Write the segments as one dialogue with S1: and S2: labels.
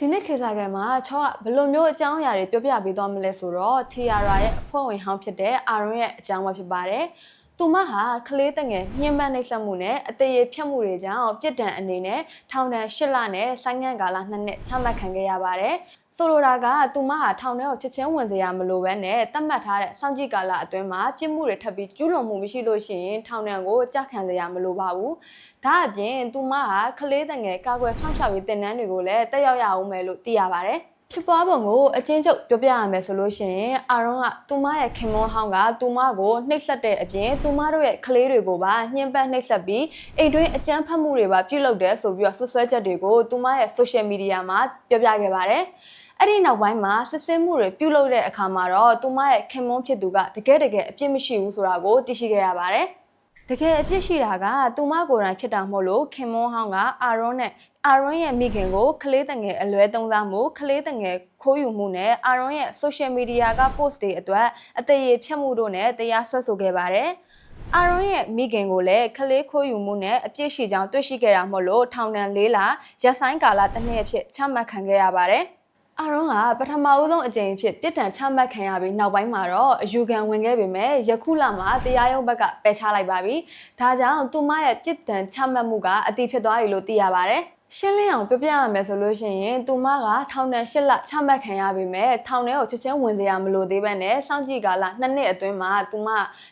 S1: ဒီနေ့ခေတ်စားကမှာချောကဘယ်လိုမျိုးအကြောင်းအရာတွေပြောပြပေးသွားမလဲဆိုတော့ Tiara ရဲ့အဖွဲ့ဝင်ဟောင်းဖြစ်တဲ့ Aaron ရဲ့အကြောင်းပဲဖြစ်ပါတယ်။သူမဟာကလေးတငယ်ညှဉ်းပန်းနှိပ်စက်မှုနဲ့အသေးရဖြတ်မှုတွေကြောင့်ပြစ်ဒဏ်အနေနဲ့ထောင်ဒဏ်၈လနဲ့ဆိုင်းငံ့ကာလ2နှစ်ချမှတ်ခံခဲ့ရပါတယ်။ ဆိုလိုတာကသူမဟာထောင်ထဲကိုချက်ချင်းဝင်စရာမလိုဘဲနဲ့တတ်မှတ်ထားတဲ့စောင့်ကြည့်ကာလအတွင်းမှာပြစ်မှုတွေထပ်ပြီးကျူးလွန်မှုမရှိလို့ရှိရင်ထောင်ဒဏ်ကိုကြာခံစရာမလိုပါဘူး။ဒါအပြင်သူမဟာကလေးတငယ်ကာကွယ်ဆောင်ရှောက်ရေးတင်နန်းတွေကိုလည်းတက်ရောက်ရအောင်မယ်လို့သိရပါတယ်။ဖြစ်ပွားပုံကိုအချင်းချုပ်ပြောပြရမယ်ဆိုလို့ရှိရင်အာရွန်ကသူမရဲ့ခင်မွန်းဟောင်းကသူမကိုနှိပ်စက်တဲ့အပြင်သူမတို့ရဲ့ကလေးတွေကိုပါညှဉ်းပန်းနှိပ်စက်ပြီးအိမ်တွင်းအကြမ်းဖက်မှုတွေပါပြုလုပ်တယ်ဆိုပြီးတော့ဆွဆွဲချက်တွေကိုသူမရဲ့ social media မှာပြောပြခဲ့ပါတယ်။ အဲ့ဒီနောက်ပိုင်းမှာစစ်ဆေးမှုတွေပြုလုပ်တဲ့အခါမှာတော့သူမရဲ့ခင်မွန်းဖြစ်သူကတကယ်တကယ်အပြစ်မရှိဘူးဆိုတာကိုသိရှိခဲ့ရပါတယ်။တကယ်အပြစ်ရှိတာကသူမကိုယ်တိုင်ဖြစ်တာမဟုတ်လို့ခင်မွန်းဟောင်းကအာရွန်နဲ့အာရွန်ရဲ့မိခင်ကိုကလေးတငယ်အလွဲသုံးစားမှုကလေးတငယ်ခိုးယူမှုနဲ့အာရွန်ရဲ့ social media က post တွေအတွက်အသေးရဖြတ်မှုတို့နဲ့တရားစွဲဆိုခဲ့ပါတယ်။အာရွန်ရဲ့မိခင်ကိုလည်းကလေးခိုးယူမှုနဲ့အပြစ်ရှိကြောင်းတွေ့ရှိခဲ့တာမို့လို့ထောင်ဒဏ်၄လရက်ဆိုင်ကာလတစ်နှစ်အဖြစ်ချမှတ်ခံခဲ့ရပါတယ်။ အာရွန်ကပထမဦးဆုံးအကြိမ်အဖြစ်ပြစ်ဒဏ်ချမှတ်ခံရပြီးနောက်ပိုင်းမှာတော့အယူခံဝင်ခဲ့ပေမဲ့ယခုလမှာတရားရုံးဘက်ကပယ်ချလိုက်ပါပြီ။ဒါကြောင့်သူမရဲ့ပြစ်ဒဏ်ချမှတ်မှုကအတည်ဖြစ်သွားပြီလို့သိရပါတယ်။ ရှင်းလင်းအောင်ပြောပြရမယ်ဆိုလို့ရှိရင်သူမကထောင်ဒဏ်၈လချမှတ်ခံရပေမဲ့ထောင်ထဲကိုချက်ချင်းဝင်စရာမလိုသေးဘဲနဲ့စောင့်ကြည့်ကာလနှစ်နှစ်အတွင်းမှာသူမ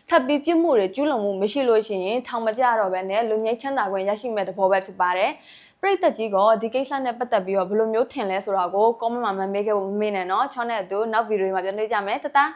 S1: ထပ်ပြီးပြစ်မှုတွေကျူးလွန်မှုမရှိလို့ရှိရင်ထောင်မကြတော့ဘဲနဲ့လူငိမ့်ချမ်းသာခွင့်ရရှိမဲ့တဘောပဲဖြစ်ပါတယ်။ပရိသတ်ကြီးကဒီကိစ္စနဲ့ပတ်သက်ပြီးတော့ဘယ်လိုမျိုးထင်လဲဆိုတော့ကို comment မှာမမေးခဲ့ဖို့မမေ့နဲ့เนาะချောင်းနဲ့အတူနောက်ဗီဒီယိုမှာပြန်တွေ့ကြမယ်တတား